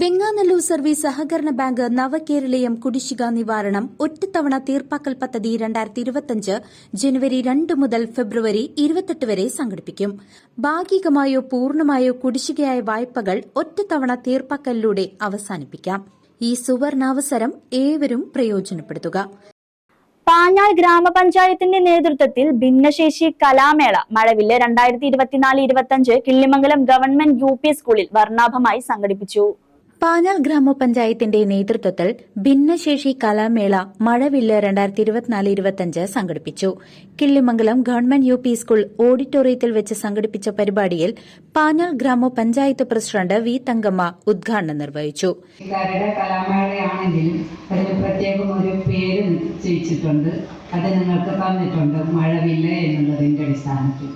Venganallur service സഹകരണ bank Navakeraleeyam കുടിശ്ശിക നിവാരണം ഒറ്റത്തവണ തീർപ്പാക്കൽ പദ്ധതി രണ്ടായിരത്തി ഇരുപത്തിയഞ്ച് ജനുവരി രണ്ട് മുതൽ ഫെബ്രുവരി ഇരുപത്തെട്ട് വരെ സംഘടിപ്പിക്കും. ഭാഗികമായോ പൂർണമായോ കുടിശ്ശികയായ വായ്പകൾ ഒറ്റത്തവണ തീർപ്പാക്കലിലൂടെ അവസാനിപ്പിക്കാം. ഈ സുവർണാവസരം ഏവരും പ്രയോജനപ്പെടുത്തുക. പാഞ്ഞാൽ ഗ്രാമപഞ്ചായത്തിന്റെ നേതൃത്വത്തിൽ ഭിന്നശേഷി കലാമേള മഴവില്ല് രണ്ടായിരത്തി ഇരുപത്തിനാല് ഇരുപത്തിയഞ്ച് കിള്ളിമംഗലം ഗവൺമെന്റ് യു പി സ്കൂളിൽ വർണാഭമായി സംഘടിപ്പിച്ചു. പാഞ്ഞാൾ ഗ്രാമപഞ്ചായത്തിന്റെ നേതൃത്വത്തിൽ ഭിന്നശേഷി കലാമേള മഴവില്ല് രണ്ടായിരത്തി ഇരുപത്തിനാല് ഇരുപത്തിയഞ്ച് സംഘടിപ്പിച്ചു. Killimangalam government U P school ഓഡിറ്റോറിയത്തിൽ വെച്ച് സംഘടിപ്പിച്ച പരിപാടിയിൽ പാഞ്ഞാൽ ഗ്രാമപഞ്ചായത്ത് പ്രസിഡന്റ് വി തങ്കമ്മ ഉദ്ഘാടനം നിർവഹിച്ചു. ഒരു അത് നിങ്ങൾക്ക് തന്നിട്ടുണ്ട് മഴവില്ല എന്നുള്ളതിന്റെ അടിസ്ഥാനത്തിൽ.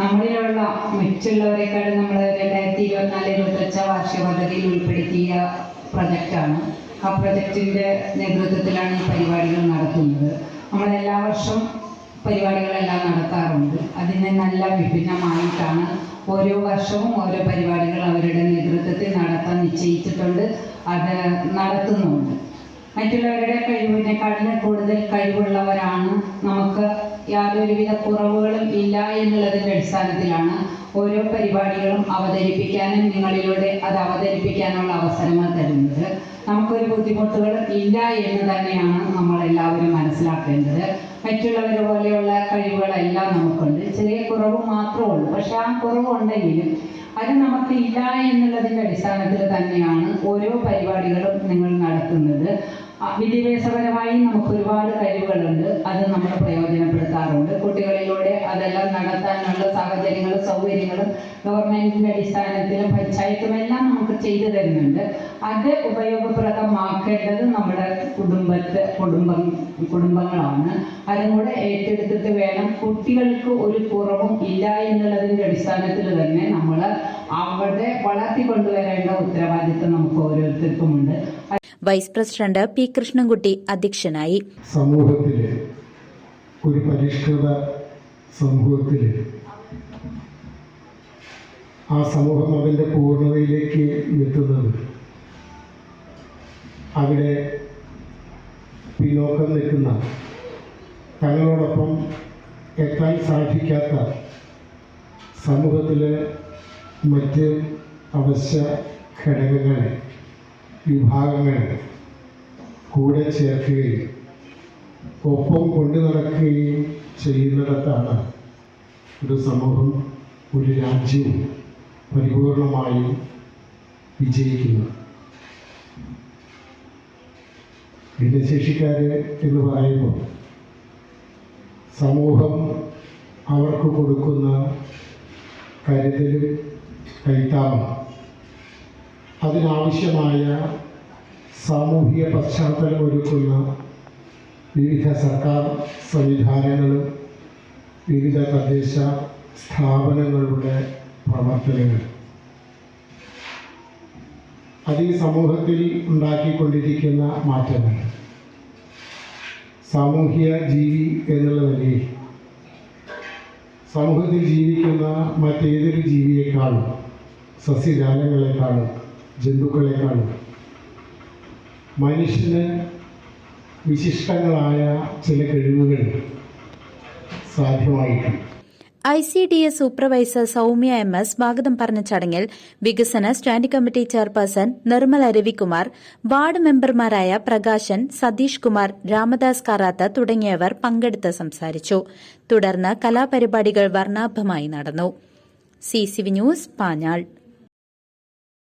നമ്മളിലുള്ള മറ്റുള്ളവരെക്കാളും നമ്മൾ രണ്ടായിരത്തി ഇരുപത്തിനാല് ഇരുപത്തഞ്ച് വാർഷിക പദ്ധതിയിൽ ഉൾപ്പെടുത്തിയ പ്രൊജക്റ്റാണ്. ആ പ്രൊജക്റ്റിന്റെ നേതൃത്വത്തിലാണ് ഈ പരിപാടികൾ നടത്തുന്നത്. നമ്മൾ എല്ലാ വർഷവും പരിപാടികളെല്ലാം നടത്താറുണ്ട്. അതിനെ നല്ല വിഭിന്നമായിട്ടാണ് ഓരോ വർഷവും ഓരോ പരിപാടികൾ അവരുടെ നേതൃത്വത്തിൽ നടത്താൻ നിശ്ചയിച്ചിട്ടുണ്ട് അത് നടത്തുന്നുണ്ട്. മറ്റുള്ളവരുടെ കഴിവിനെക്കാട്ടിലും കൂടുതൽ കഴിവുള്ളവരാണ് യാതൊരുവിധ കുറവുകളും ഇല്ല എന്നുള്ളതിന്റെ അടിസ്ഥാനത്തിലാണ് ഓരോ പരിപാടികളും അവതരിപ്പിക്കാനും നിങ്ങളിലൂടെ അത് അവതരിപ്പിക്കാനുള്ള അവസരങ്ങൾ തരുന്നത്. നമുക്കൊരു ബുദ്ധിമുട്ടുകളും ഇല്ല എന്ന് തന്നെയാണ് നമ്മൾ എല്ലാവരും മനസ്സിലാക്കേണ്ടത്. മറ്റുള്ളവരെ പോലെയുള്ള കഴിവുകളെല്ലാം നമുക്കുണ്ട്. ചെറിയ കുറവ് മാത്രമേ ഉള്ളൂ. പക്ഷെ ആ കുറവുണ്ടെങ്കിലും അത് നമുക്ക് ഇല്ല എന്നുള്ളതിന്റെ അടിസ്ഥാനത്തിൽ തന്നെയാണ് ഓരോ പരിപാടികളും നിങ്ങൾ നടത്തുന്നത്. വിദ്യാഭ്യാസപരമായി നമുക്ക് ഒരുപാട് കഴിവുകളുണ്ട്. അത് നമ്മൾ പ്രയോജനപ്പെടുത്താറുണ്ട്. കുട്ടികളിലൂടെ അതെല്ലാം നടത്താനുള്ള സാഹചര്യങ്ങളും സൗകര്യങ്ങളും ഗവൺമെന്റിന്റെ അടിസ്ഥാനത്തിലും പഞ്ചായത്തും എല്ലാം നമുക്ക് ചെയ്തു തരുന്നുണ്ട്. അത് ഉപയോഗപ്രദമാക്കേണ്ടത് നമ്മുടെ കുടുംബത്തെ കുടുംബം കുടുംബങ്ങളാണ്. അതും കൂടെ ഏറ്റെടുത്തിട്ട് വേണം കുട്ടികൾക്ക് ഒരു കുറവും ഇല്ല എന്നുള്ളതിന്റെ അടിസ്ഥാനത്തിൽ തന്നെ നമ്മൾ അവിടെ വളർത്തിക്കൊണ്ടുവരേണ്ട ഉത്തരവാദിത്വം നമുക്ക് ഓരോരുത്തർക്കുമുണ്ട്. വൈസ് പ്രസിഡന്റ് പി കൃഷ്ണൻകുട്ടി അധ്യക്ഷനായി. സമൂഹത്തിലെ ഒരു പരിഷ്കൃത സമൂഹത്തിലെ ആ സമൂഹം അതിന്റെ പൂർണതയിലേക്ക് എത്തുന്നത് അവിടെ പിന്നോക്കം നിൽക്കുന്ന തങ്ങളോടൊപ്പം എത്താൻ സാധിക്കാത്ത സമൂഹത്തിലെ മറ്റ് അവശ്യ ഘടകങ്ങളെ വിഭാഗങ്ങളെ കൂടെ ചേർക്കുകയും ഒപ്പം കൊണ്ടു നടക്കുകയും ചെയ്യുന്നിടത്താണ് ഒരു സമൂഹം ഒരു രാജ്യവും പരിപൂർണമായും വിജയിക്കുന്നത്. ഭിന്നശേഷിക്കാർ എന്ന് പറയുമ്പോൾ സമൂഹം അവർക്ക് കൊടുക്കുന്ന കരുതലും കൈത്താവും അതിനാവശ്യമായ സാമൂഹിക പശ്ചാത്തലം ഒരുക്കുന്ന വിവിധ സർക്കാർ സംവിധാനങ്ങളും വിവിധ തദ്ദേശ സ്ഥാപനങ്ങളുടെ പ്രവർത്തനങ്ങൾ അത് ഈ സമൂഹത്തിൽ ഉണ്ടാക്കിക്കൊണ്ടിരിക്കുന്ന മാറ്റങ്ങൾ. സാമൂഹിക ജീവി എന്നുള്ള നിലയിൽ സമൂഹത്തിൽ ജീവിക്കുന്ന മറ്റേതൊരു ജീവിയെക്കാളും സസ്യജാലങ്ങളെക്കാളും ജന്തുക്കളെക്കാളും. മനുഷ്യന് വിശിഷ്ടങ്ങളായ ചില കഴിവുകൾ സാധ്യമായിട്ടുണ്ട്. I C D S supervisor Soumya M S സ്വാഗതം പറഞ്ഞ ചടങ്ങിൽ വികസന standing committee chairperson Nirmala Ravikumar ward മെമ്പർമാരായ പ്രകാശൻ സതീഷ് കുമാർ രാമദാസ് കാറാത്ത് തുടങ്ങിയവർ പങ്കെടുത്ത് സംസാരിച്ചു. തുടർന്ന് കലാപരിപാടികൾ വർണാഭമായി നടന്നു. C C V news Panjal.